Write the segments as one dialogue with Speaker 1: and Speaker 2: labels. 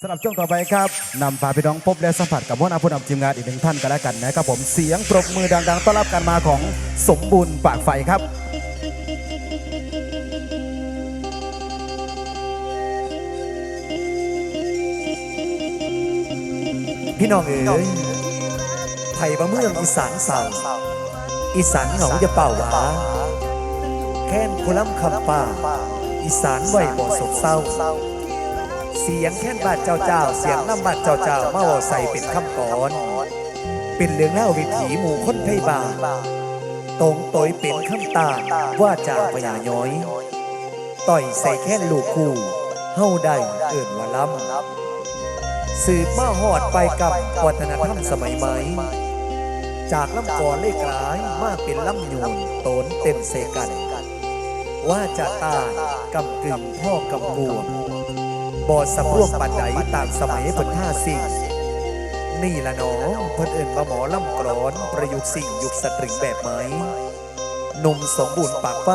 Speaker 1: สำหรับช่วงต่อไปครับนำพาพี่น้องพบและสัมผัสกับหัวหน้าผู้นำทีมงานอีกหนึ่งท่านกันแล้วกันนะครับผมเสียงปรบมือดังๆ ต้อนรับการมาของสมบูรณ์ปากไฟครับ
Speaker 2: พี่น้องเอ๋ยไผ่บะเมืองอีสานเสาอีสานเหงาจะเป่าหวาแค้นคุล้ำคำป่า อีสานไหวบ่สดเศร้า เสียงแค้นบาดเจ้าเจ้า เสียงน้ำบาดเจ้าเจ้ามาเว่าใส่เป็นคำก่อน เป็นเรื่องเล่าวิถีหมู่คนไทยบาตรงต่อยเป็นคำตาว่าจาพญาย้อย ต่อยใส่แค้นลูกคู่เฮาได้เอิ่นว่าล้ำสืบมาหอดไปกับวัฒนธรรมสมัยใหม่จากลำกรเลขร้ายมาเป็นลำยูนโตนเต็มเซกัน ว่าจะตายกำกึ่งพ่อกำกวง บอดสำรวมปันใดตามสมัยเพิ่าสิ่ง นี่ละน้องเพิ่นเอิ่นมาหมอลำกรอนประยุกต์สิ่งยุคสตริงแบบไหมหนุ่มสมบูรณ์ปากไฟ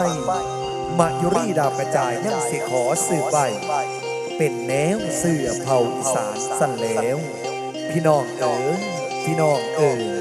Speaker 2: มายุรีดาวกระจายยังสิขอสืบใบเป็นแนวเสื้อเผาอีสานสั่นแล้ว พี่น้องเอ๋ยพี่น้องเอ๋ย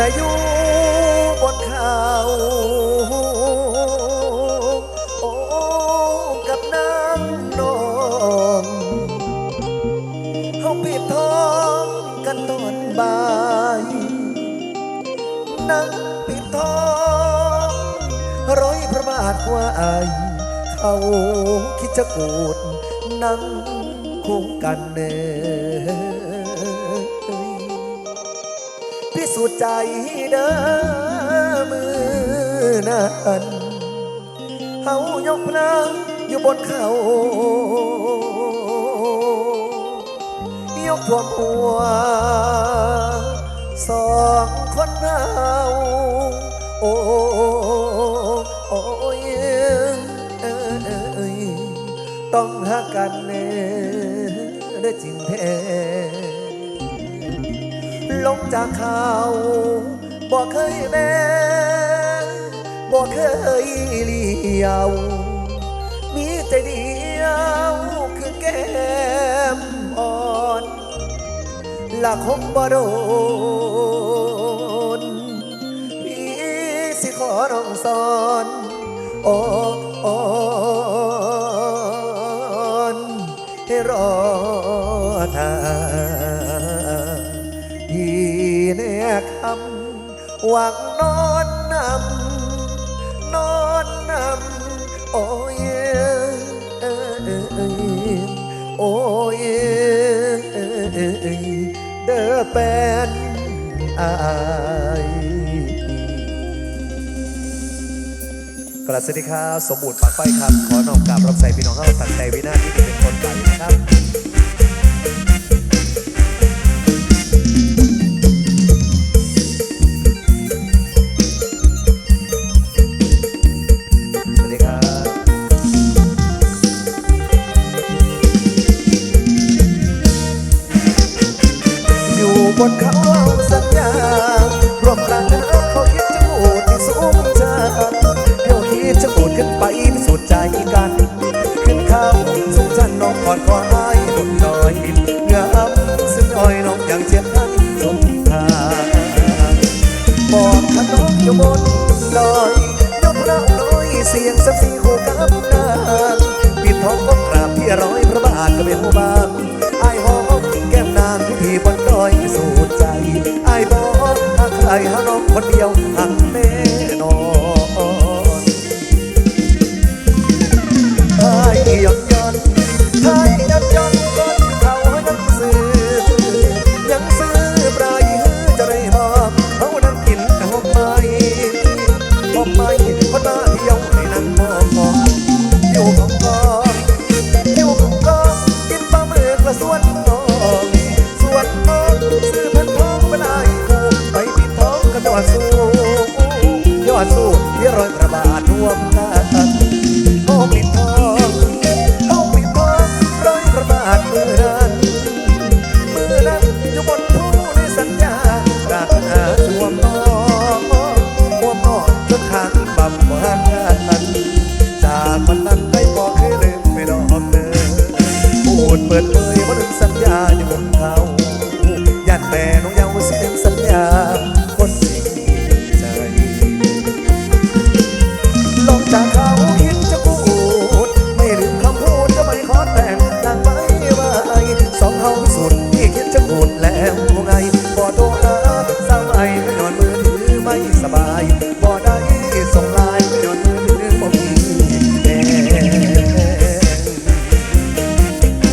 Speaker 2: ละอยู่บนเขาโอ้กับน้ำนองเฮาปิดทองกันตอนบ่ายนั่งปิดทองร้อยพระบาทว่าไอายเขาคิดจะกูดนั่งคู่กันเนย สูจน์ใจเด้อมือนั้นเฮายกพลังอยู่บนเขา ยกท่วมหัว สองคนเฮาโอ้โอ้ยเอ้ยต้องหากันเน่ได้จริงแท้ ลงจากเขาบอกเคยแม่บอกเคยเลี้ยว มีแต่เดียวคือแก้มอ่อนละคงบ่โดนพี่สิขอน้องสอนออน หวังนอนนำนอนนำโอ้ยเอ้ยโอ้ยเด้อเป็นอายกราบสวัสดีครับสมบูรณ์ปากไฟครับ ขอน้อมกราบรับใส่พี่น้องเข้าตั้งใจวินาทีที่เป็นคนไปนะครับ อ คนเดียว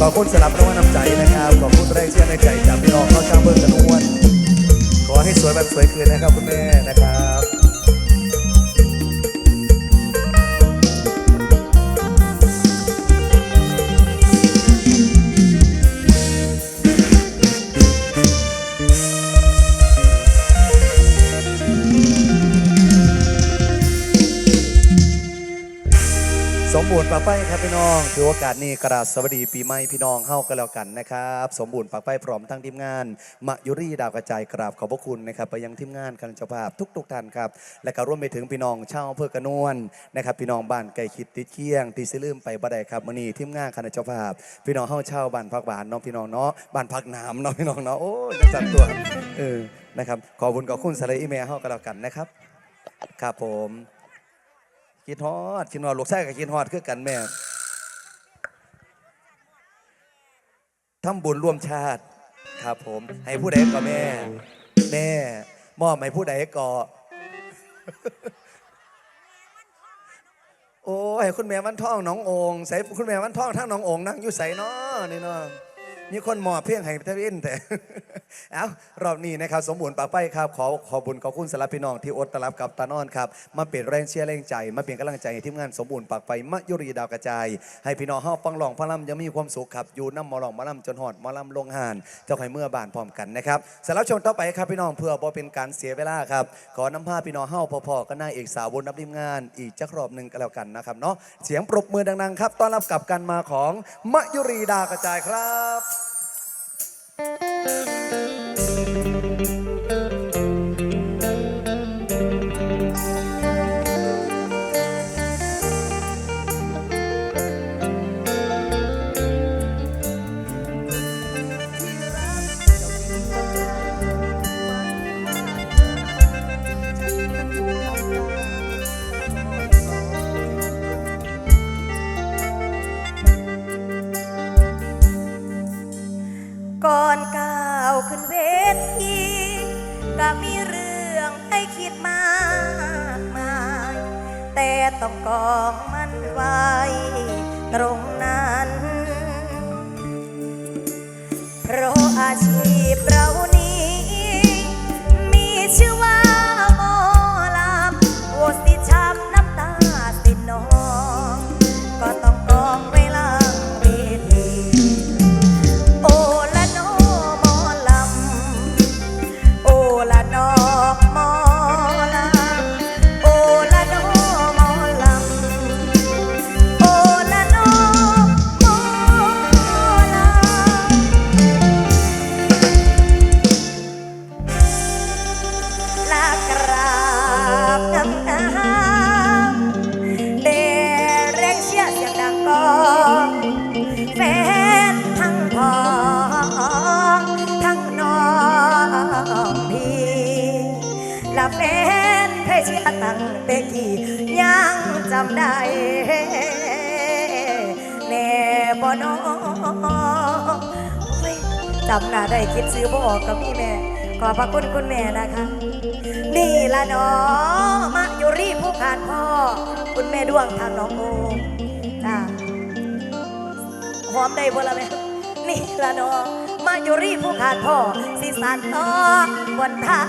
Speaker 2: อบคุณสำหรับรางวัลน้ำใจนะครับขอบคุณแรงเชื่อในใจจากพี่น้องขาชาวเบิร์กันวนขอให้สวยแบบสวยคืนนะครับคุณแม่นะครับ มบูรณ์ปากไปครับพี่น้องถือโอกาสนี้กราบสวัสดีปีใหม่พี่น้องเฮากันแล้วกันนะครับ สมบูรณ์ปากไปพร้อมทั้งทีมงานมะยุรีดาวกระจายกราบขอบพระคุณนะครับไปยังทีมงานคณะเจ้าภาพทุก ๆท่านครับและก็ร่วมไปถึงพี่น้องชาวอำเพื่อกระนวลนะครับพี่น้องบ้านไก่คิดติดเคียงตีซิลืมไปบ่ได้ครับมื้อนี้ทีมงานคณะเจ้าภาพ พี่น้องเฮาเช่าบ้านพักบานเนาะพี่น้องเนาะบ้านพักน้ำเนาะพี่น้องเนาะโอ้ยจังสันตัวเออนะครับขอบคุณขอบคุณสไลอีเมลเฮากันแล้วกันนะครับครับผม คิดฮอดคิดฮอดลูกชายกับคิดฮอดคือกันแม่ทำบุญร่วมชาติครับผม ให้ผู้ใดก็แม่ แม่ มอบให้ผู้ใดก็โอ้ยคุณแม่วันท่องน้ององใส่คุณแม่วันท่องทั้งน้ององนั่งอยู่ใส่นาะนี่เนาะ มีคนหมอเพียงให้ทวินแต่ เอารอบนี้นะครับ สมบูรณ์ปากไปครับ ขอขอบุญขอบคุณสำหรับพี่น้องที่อดตลับกับตานอนครับ มาเปลี่ยนแรงเชียร์แรงใจ มาเปลี่ยนกำลังใจให้ทีมงานสมบูรณ์ปากไปมะยุรีดาวกระจาย ให้พี่น้องเฮาฟังหลองพระลำยังมีความสุขครับ อยู่น้ำมอลองมอลำจนหอดมอลำลงหาน เจ้าไข่เมื่อบานพร้อมกันนะครับสำหรับช่วงต่อไปครับพี่น้องเพื่อบ่เป็นการเสียเวลาครับ ขอน้ำพาพี่น้องเฮาพอๆกันนาเอกสาวบนนับทีมงาน อีกจักรอบหนึ่งก็แล้วกันนะครับเนาะ เสียงปรบมือดังๆครับ ต้อนรับกับการมาของมะยุรีดากระจายครับ
Speaker 3: ก่ ก็มีเรื่องให้คิดมากมาย แต่ต้องกองมันไว้ตรงนั้นเพราะอาชีพเรานี้ มีชื่อว่า จำหน้าได้คิดซื้อบ่ออกกับพี่แม่ ขอพระคุณคุณแม่นะคะ นี่ละเนาะมาอยู่รีผู้ผ่านพ่อ คุณแม่ดวงทางน้องโอมจ้าหอมได้บ่ละแม่ นี่ละเนาะมาอยู่รีผู้ผ่านพ่อสิสันต่อบนทา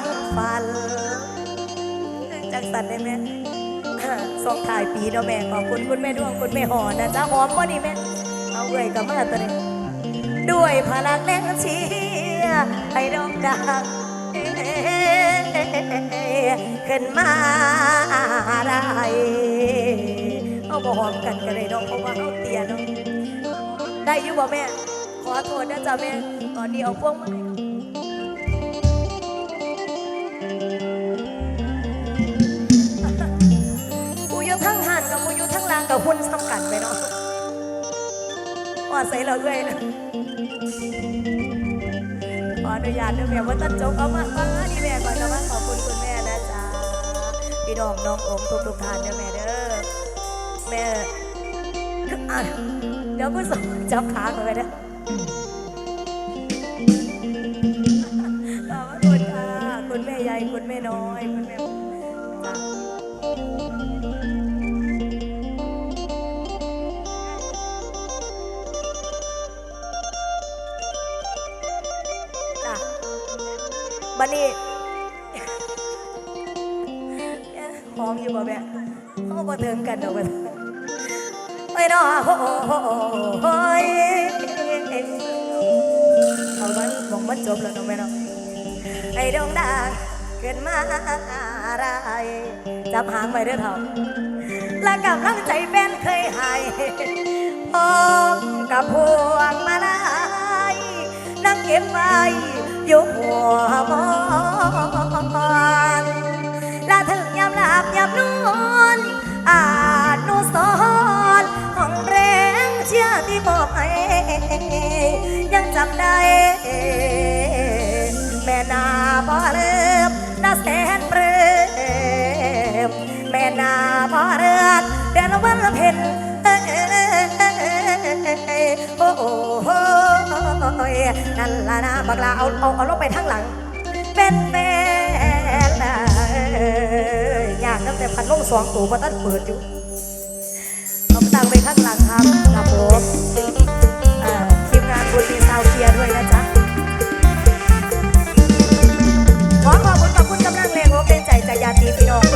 Speaker 3: งฝันจังสันได้ไหมส่งถ่ายปีเนาะแม่ขอบคุณคุณแม่ดวงคุณแม่หอนะจ้าหอมบ่นี่แม่ เอาเอ่ยกับมาตัวนี้ ด้วยพลังแรงเชียร์ให้ดอกดังขึ้นมาได้เอาบอมกันกันเลยเนาะเพราะว่าเอาเตียเนาะได้ยู่บ่แม่ ขอโทษนะจ๊ะแม่ ตอนนี้เอาพวงมาให้กูอยู่ทั้งหันกับกูอยู่ทั้งล่างกับหุ่นซ้ำกันไปเนาะ พอใส่เราด้วยนะขออนุญาตด้วยแม่ว่าตั้นจบเอามาป้านี่แม่ก่อนนะว่าขอบคุณคุณแม่นะจ๊ะพี่ดองน้องอมทุกทุกท่านเด้วยแม่เด้อแม่เดี๋ยวก็ส่งจับขาก่อนนะขอบคุณค่ะคุณแม่ใหญ่คุณแม่น้อยคุณแม่ บัดนี้หอมอยู่บ่แม่เขาบ่ติมกันดอกบัดเอ้ยน้อโอ้ยเอามันมองมันจบแล้วน้องแม่น้องไอ้ดงดางเกิดมาอะไรจับหางไปเด้อเถ่าและกำลังใจแฟนเคยหายพรอกับพวงมาลัยนั่งเก็บไว้ ยู่หัวมอนลาถึงยามหลับยามนอนอานุสรของแรงเชื่อที่บอกให้ยังจำได้ แม่นาบอเริ่นาแสนเปรมแม่นาบอเริ่เดือนวันเพ็ญโอ้ ยนั่นล่ะนะบักลาเอาเอาเอาลงไปทางหลัง เป็นแฟนอยากน้ำแต่พันลงสองตัวพอตั้งเปิดอยู่เอาตั้งไปข้างหลังครับครับผมทีมงานบุญมีสาวเชียร์ด้วยนะจ๊ะขอขอบคุณขอบคุณกำลังแรงโอเป็นใจจายาตีพี่น้อง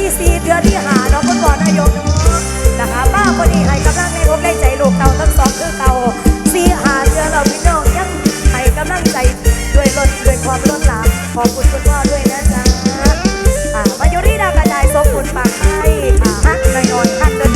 Speaker 3: ที่สี่เดือนที่หาเน้องคนก่อนนายกนะคะป้าพอดีให้กำลังในรบในใจลูกเต่าทั้งสองคือเต่าสี่หาเดือนเราพี่น้องยังให้กำลังใจด้วยรถด้วยความล้นหลามขอบคุณคุณพ่อด้วยนะจ๊ะอ่ามายู่ที่ดากระจายสมบูรณ์ปากให้หักหน่อนๆหักเลย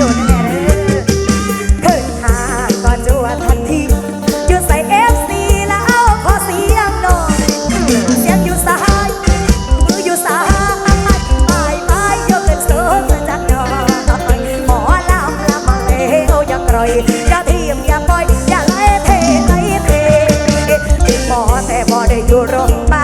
Speaker 3: มอย่าปล่อยอย่าไล่เทไล่เทเด็กหมอแต่บ่ได้อยู่โรงพยาบาล